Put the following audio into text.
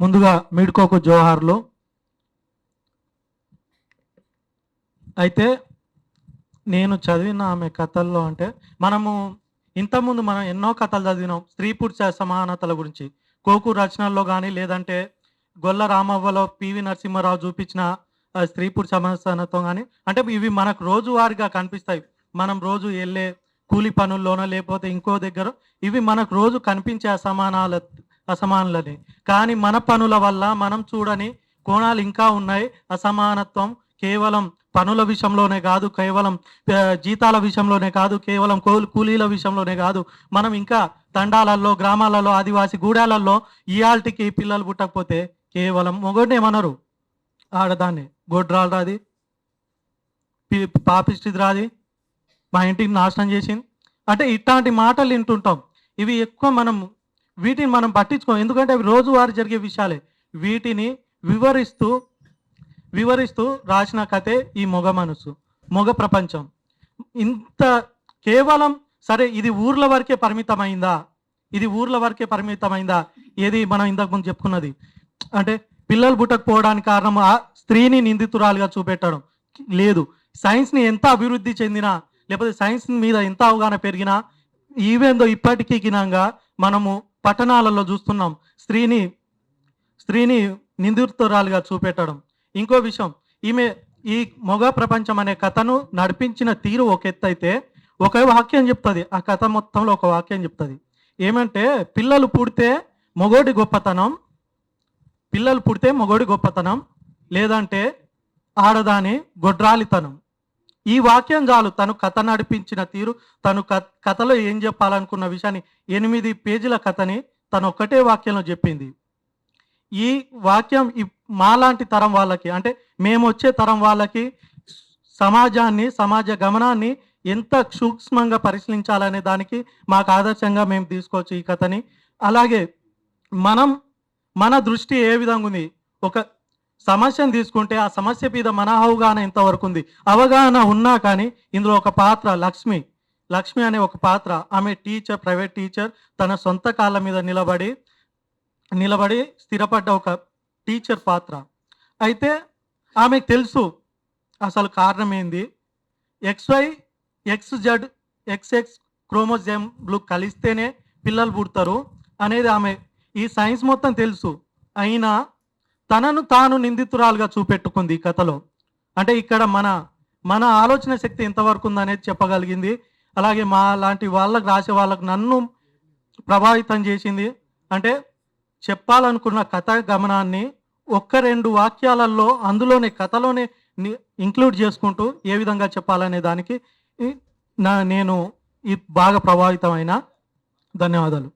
ముందుగా మిడ్కోకు జోహార్లు. అయితే నేను చదివిన ఆమె కథల్లో అంటే మనము ఇంతకుముందు మనం ఎన్నో కథలు చదివినాం. స్త్రీ పురుష సమానతల గురించి. కోకు రచనల్లో కానీ లేదంటే గొల్ల రామవ్వలో పివి నరసింహారావు చూపించిన స్త్రీ పురుష సమానత్వం కానీ అంటే ఇవి మనకు రోజువారీగా కనిపిస్తాయి. మనం రోజు వెళ్ళే కూలి పనుల్లోనో లేకపోతే ఇంకో దగ్గర ఇవి మనకు రోజు కనిపించే అసమానాల అసమానులని కానీ మన పనుల వల్ల మనం చూడని కోణాలు ఇంకా ఉన్నాయి. అసమానత్వం కేవలం పనుల విషయంలోనే కాదు కేవలం జీతాల విషయంలోనే కాదు కేవలం కూ- కూలీల విషయంలోనే కాదు. మనం ఇంకా తండాలలో గ్రామాలలో ఆదివాసి గూడాలలో ఇయాల్టికి పిల్లలు పుట్టకపోతే కేవలం మొగోడేమనరు ఆడదాన్ని గొడ్రాలు రాది పాపిష్టిది రాది మా ఇంటిని నాశనం చేసింది. అంటే ఇట్లాంటి మాటలు వింటుంటాం. ఇవి ఎక్కువ మనం వీటిని మనం పట్టించుకోం. ఎందుకంటే అవి రోజువారీ జరిగే విషయాలే. వీటిని వివరిస్తూ వివరిస్తూ రాసిన కథే ఈ మొగ మనసు మొగ ప్రపంచం. ఇంత కేవలం సరే ఇది ఊర్ల వరకే పరిమితమైందా? ఇది ఊర్ల వరకే పరిమితమైందా? ఏది మనం ఇంతకు ముందు చెప్పుకున్నది? అంటే పిల్లలు పుట్టకపోవడానికి కారణం ఆ స్త్రీని నిందితురాలుగా చూపెట్టడం. లేదు. సైన్స్ని ఎంత అభివృద్ధి చెందినా లేకపోతే సైన్స్ మీద ఎంత అవగాహన పెరిగినా ఈవెందో ఇప్పటికీ గినంగా మనము పట్టణాలలో చూస్తున్నాం. స్త్రీని స్త్రీని నిందితురాలుగా చూపెట్టడం. ఇంకో విషయం ఈమె ఈ మొగ ప్రపంచం అనే కథను నడిపించిన తీరు ఒక ఎత్తు అయితే ఒక వాక్యం చెప్తుంది. ఆ కథ మొత్తంలో ఒక వాక్యం చెప్తుంది. ఏమంటే పిల్లలు పుడితే మొగోడి గొప్పతనం పిల్లలు పుడితే మొగోడి గొప్పతనం లేదంటే ఆడదాని గొడ్రాలితనం. ఈ వాక్యం చాలు తను కథ నడిపించిన తీరు తను కథలో ఏం చెప్పాలనుకున్న విషయాన్ని ఎనిమిది పేజీల కథని తను ఒక్కటే వాక్యంలో చెప్పింది. ఈ వాక్యం ఈ మాలాంటి తరం వాళ్ళకి అంటే మేము వచ్చే తరం వాళ్ళకి సమాజాన్ని సమాజ గమనాన్ని ఎంత సూక్ష్మంగా పరిశీలించాలనే దానికి మాకు ఆదర్శంగా మేము తీసుకోవచ్చు ఈ కథని. అలాగే మనం మన దృష్టి ఏ విధంగా ఉంది? ఒక సమస్యను తీసుకుంటే ఆ సమస్య మీద మన అవగాహన ఇంతవరకు ఉంది అవగాహన ఉన్నా కానీ ఇందులో ఒక పాత్ర లక్ష్మి. లక్ష్మి అనే ఒక పాత్ర. ఆమె టీచర్ ప్రైవేట్ టీచర్. తన సొంత కాళ్ళ మీద నిలబడి నిలబడి స్థిరపడ్డ ఒక టీచర్ పాత్ర. అయితే ఆమెకు తెలుసు అసలు కారణం ఏంది? ఎక్స్వై ఎక్స్ జడ్ ఎక్స్ఎక్స్ క్రోమోజెమ్లు కలిస్తేనే పిల్లలు పుడతారు అనేది ఆమె ఈ సైన్స్ మొత్తం తెలుసు. అయినా తనను తాను నిందితురాలుగా చూపెట్టుకుంది ఈ కథలో. అంటే ఇక్కడ మన మన ఆలోచన శక్తి ఎంతవరకు ఉందనేది చెప్పగలిగింది. అలాగే మా లాంటి వాళ్ళకు రాసే వాళ్ళకు నన్ను ప్రభావితం చేసింది. అంటే చెప్పాలనుకున్న కథ గమనాన్ని ఒక్క రెండు వాక్యాలలో అందులోనే కథలోనే ఇంక్లూడ్ చేసుకుంటూ ఏ విధంగా చెప్పాలనే దానికి నా నేను ఈ బాగా ప్రభావితమైన. ధన్యవాదాలు.